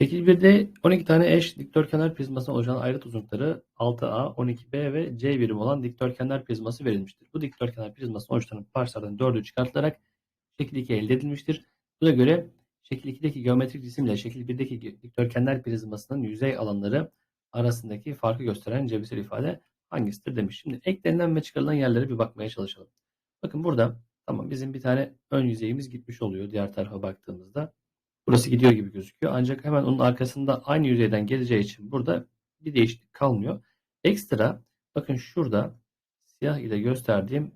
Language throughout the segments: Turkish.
Şekil 1'de 12 tane eş dikdörtgenler prizmasından oluşan ayrıt uzunlukları 6A, 12B ve C birim olan dikdörtgenler prizması verilmiştir. Bu dikdörtgenler prizmasından oluşan parçalardan 4'ü çıkartılarak şekil 2 elde edilmiştir. Buna göre şekil 2'deki geometrik cisimle şekil 1'deki dikdörtgenler prizmasının yüzey alanları arasındaki farkı gösteren cebirsel ifade hangisidir demiş. Şimdi eklenilen ve çıkarılan yerlere bir bakmaya çalışalım. Bakın burada tamam bizim bir tane ön yüzeyimiz gitmiş oluyor diğer tarafa baktığımızda. Burası gidiyor gibi gözüküyor. Ancak hemen onun arkasında aynı yüzeyden geleceği için burada bir değişiklik kalmıyor. Ekstra bakın şurada siyah ile gösterdiğim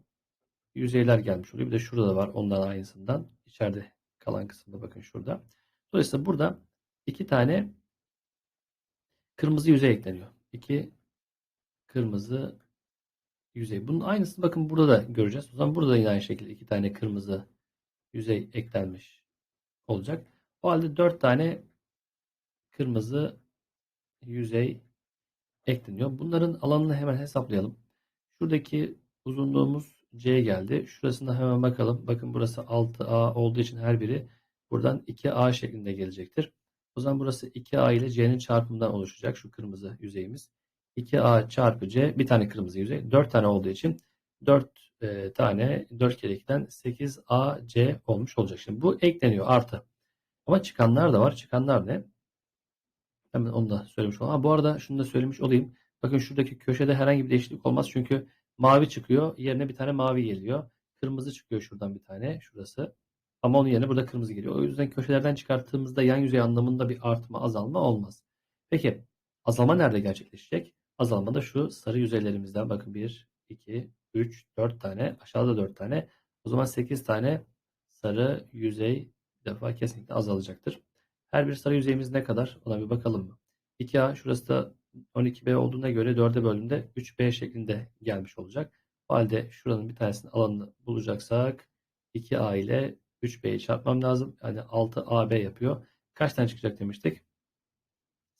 yüzeyler gelmiş oluyor. Bir de şurada da var ondan aynısından. İçeride kalan kısımda bakın şurada. Dolayısıyla burada iki tane kırmızı yüzey ekleniyor. İki kırmızı yüzey. Bunun aynısını bakın burada da göreceğiz. O zaman burada da yine aynı şekilde iki tane kırmızı yüzey eklenmiş olacak. O halde 4 tane kırmızı yüzey ekleniyor. Bunların alanını hemen hesaplayalım. Şuradaki uzunluğumuz C geldi. Şurasına hemen bakalım. Bakın burası 6A olduğu için her biri buradan 2A şeklinde gelecektir. O zaman burası 2A ile C'nin çarpımından oluşacak şu kırmızı yüzeyimiz. 2A çarpı C bir tane kırmızı yüzey. 4 tane olduğu için 4 e, tane 4 kere 2'den 8AC olmuş olacak. Şimdi bu ekleniyor artı. Ama çıkanlar da var. Çıkanlar ne? Hemen onu da söylemiş olalım. Ha, bu arada şunu da söylemiş olayım. Bakın şuradaki köşede herhangi bir değişiklik olmaz. Çünkü mavi çıkıyor. Yerine bir tane mavi geliyor. Kırmızı çıkıyor şuradan bir tane. Şurası. Ama onun yerine burada kırmızı geliyor. O yüzden köşelerden çıkarttığımızda yan yüzey anlamında bir artma azalma olmaz. Peki azalma nerede gerçekleşecek? Azalma da şu sarı yüzeylerimizden bakın 1, 2, 3, 4 tane aşağıda 4 tane. O zaman 8 tane sarı yüzey bir defa kesinlikle azalacaktır. Her bir sarı yüzeyimiz ne kadar? Ona bir bakalım mı? 2A şurası da 12B olduğuna göre 4'e bölümde 3B şeklinde gelmiş olacak. O halde şuranın bir tanesinin alanını bulacaksak 2A ile 3B'yi çarpmam lazım. Yani 6AB yapıyor. Kaç tane çıkacak demiştik?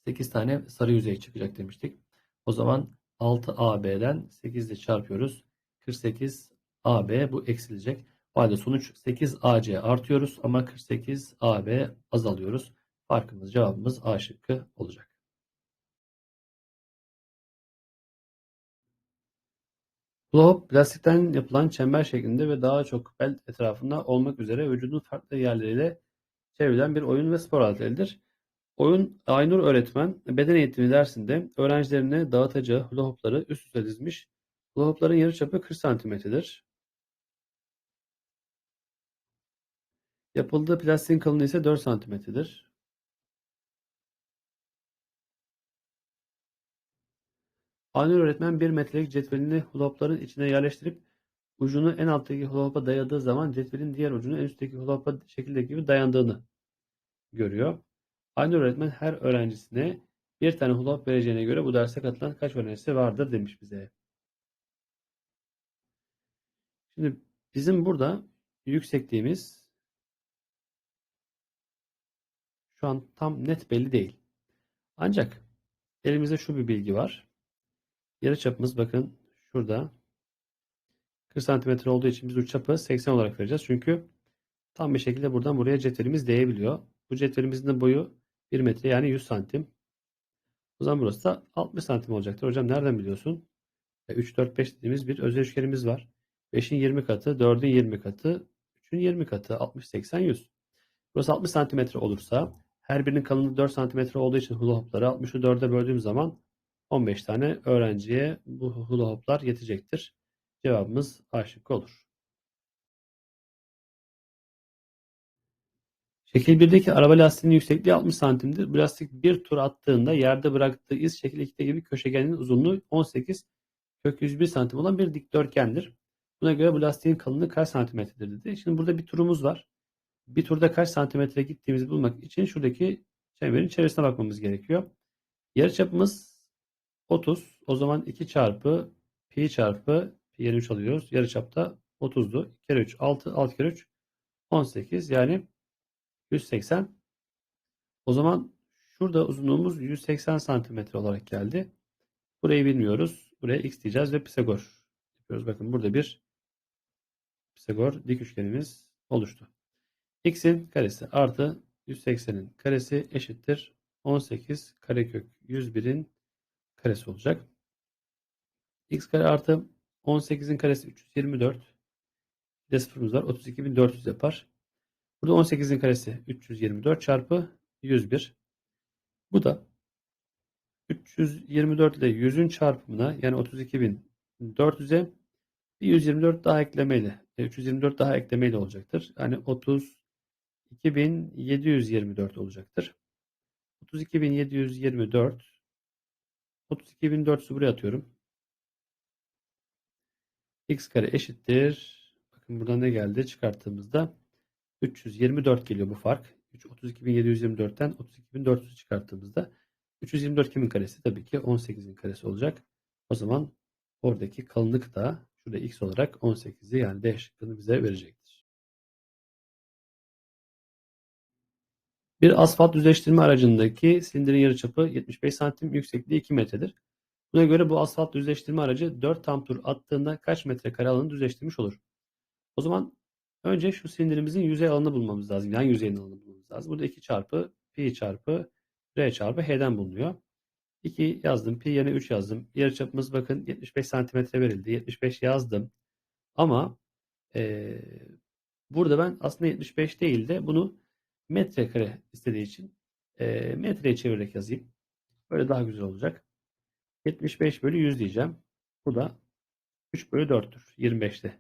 8 tane sarı yüzey çıkacak demiştik. O zaman 6AB'den 8 ile çarpıyoruz. 48AB bu eksilecek. O halde sonuç 8AC artıyoruz ama 48AB azalıyoruz. Farkımız cevabımız A şıkkı olacak. Glob plastikten yapılan çember şeklinde ve daha çok bel etrafında olmak üzere vücudun farklı yerleriyle çevrilen bir oyun ve spor aletidir. Oyun Aynur öğretmen beden eğitimi dersinde öğrencilerine dağıtacağı hula üst üste dizmiş. Hula hopların yarıçapı 40 santimetredir. Yapıldığı plastiğin kalınlığı ise 4 santimetredir. Aynur öğretmen 1 metrelik cetvelini hulapların içine yerleştirip ucunu en alttaki hulapa dayadığı zaman cetvelin diğer ucunu en üstteki hulapa şekildeki gibi dayandığını görüyor. Aynur öğretmen her öğrencisine bir tane hulap vereceğine göre bu derse katılan kaç öğrencisi vardır demiş bize. Şimdi bizim burada yüksekliğimiz Şu an tam net belli değil. Ancak elimizde şu bir bilgi var. Yarı çapımız bakın şurada 40 cm olduğu için biz uç çapı 80 olarak vereceğiz. Çünkü tam bir şekilde buradan buraya cetvelimiz değebiliyor. Bu cetvelimizin de boyu 1 metre yani 100 santim. O zaman burası da 60 santim olacaktır. Hocam nereden biliyorsun? 3, 4, 5 dediğimiz bir özel üçgenimiz var. 5'in 20 katı, 4'ün 20 katı, 3'ün 20 katı, 60, 80, 100. Burası 60 santimetre olursa her birinin kalınlığı 4 cm olduğu için hula hopları 60'ı 4'e böldüğüm zaman 15 tane öğrenciye bu hula hoplar yetecektir. Cevabımız A şıkkı olur. Şekil 1'deki araba lastiğinin yüksekliği 60 santimdir. Bu lastik bir tur attığında yerde bıraktığı iz şekil 2'de gibi köşegenin uzunluğu 18 kök 101 santim olan bir dikdörtgendir. Buna göre bu lastiğin kalınlığı kaç santimetredir dedi. Şimdi burada bir turumuz var bir turda kaç santimetre gittiğimizi bulmak için şuradaki çemberin çevresine bakmamız gerekiyor. Yarıçapımız 30. O zaman 2 çarpı pi çarpı pi yerine 3 alıyoruz. Yarıçapta 30'du. 2 kere 3 6. 6 kere 3 18. Yani 180. O zaman şurada uzunluğumuz 180 santimetre olarak geldi. Burayı bilmiyoruz. Buraya x diyeceğiz ve Pisagor yapıyoruz. Bakın burada bir Pisagor dik üçgenimiz oluştu x'in karesi artı 180'in karesi eşittir 18 karekök 101'in karesi olacak. x kare artı 18'in karesi 324. Bir de sıfırımız var. 32.400 yapar. Burada 18'in karesi 324 çarpı 101. Bu da 324 ile 100'ün çarpımına yani 32.400'e bir 124 daha eklemeyle, e, 324 daha eklemeyle olacaktır. Yani 32.724 olacaktır. 32.724 32.400'ü buraya atıyorum. x kare eşittir. Bakın burada ne geldi? Çıkarttığımızda 324 geliyor bu fark. 32.724'ten 32.400'ü çıkarttığımızda 324 kimin karesi? Tabii ki 18'in karesi olacak. O zaman oradaki kalınlık da şurada x olarak 18'i yani D şıkkını bize verecektir. Bir asfalt düzleştirme aracındaki silindirin yarıçapı 75 santim, yüksekliği 2 metredir. Buna göre bu asfalt düzleştirme aracı 4 tam tur attığında kaç metrekare alanı düzleştirmiş olur? O zaman önce şu silindirimizin yüzey alanını bulmamız lazım. Yani yüzeyin alanını bulmamız lazım. Burada 2 çarpı pi çarpı r çarpı h'den bulunuyor. 2 yazdım. Pi yerine 3 yazdım. Yarıçapımız bakın 75 santimetre verildi. 75 yazdım. Ama e, burada ben aslında 75 değil de bunu metrekare istediği için e, metreye çevirerek yazayım. Böyle daha güzel olacak. 75 bölü 100 diyeceğim. Bu da 3 bölü 4'tür. 25'te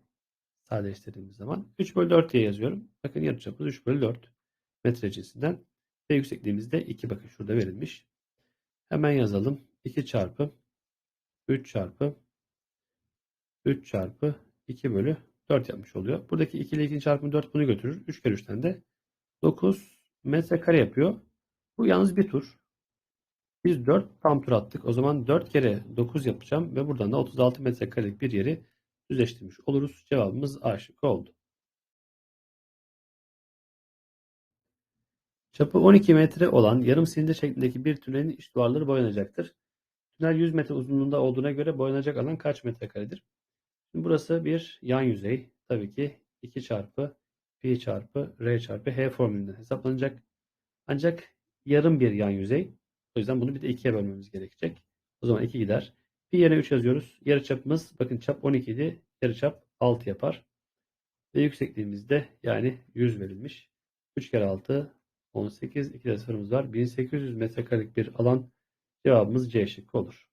sadeleştirdiğimiz zaman. 3 bölü 4 diye yazıyorum. Bakın yarıçapımız 3 bölü 4 metre cinsinden. Ve yüksekliğimiz de 2 bakın şurada verilmiş. Hemen yazalım. 2 çarpı 3 çarpı 3 çarpı 2 bölü 4 yapmış oluyor. Buradaki 2 ile 2'nin çarpımı 4 bunu götürür. 3 kere 3'ten de 9 metrekare yapıyor. Bu yalnız bir tur. Biz 4 tam tur attık. O zaman 4 kere 9 yapacağım ve buradan da 36 metrekarelik bir yeri düzleştirmiş oluruz. Cevabımız A şıkkı oldu. Çapı 12 metre olan yarım silindir şeklindeki bir tünelin iç duvarları boyanacaktır. Tünel 100 metre uzunluğunda olduğuna göre boyanacak alan kaç metrekaredir? Şimdi burası bir yan yüzey. Tabii ki 2 çarpı pi çarpı r çarpı h formülünden hesaplanacak. Ancak yarım bir yan yüzey. O yüzden bunu bir de 2'ye bölmemiz gerekecek. O zaman 2 gider. Pi yerine 3 yazıyoruz. Yarıçapımız bakın çap 12 idi. Yarıçap 6 yapar. Ve yüksekliğimiz de yani 100 verilmiş. 3 kere 6 18. 2 de sıfırımız var. 1800 metrekarelik bir alan cevabımız C şıkkı olur.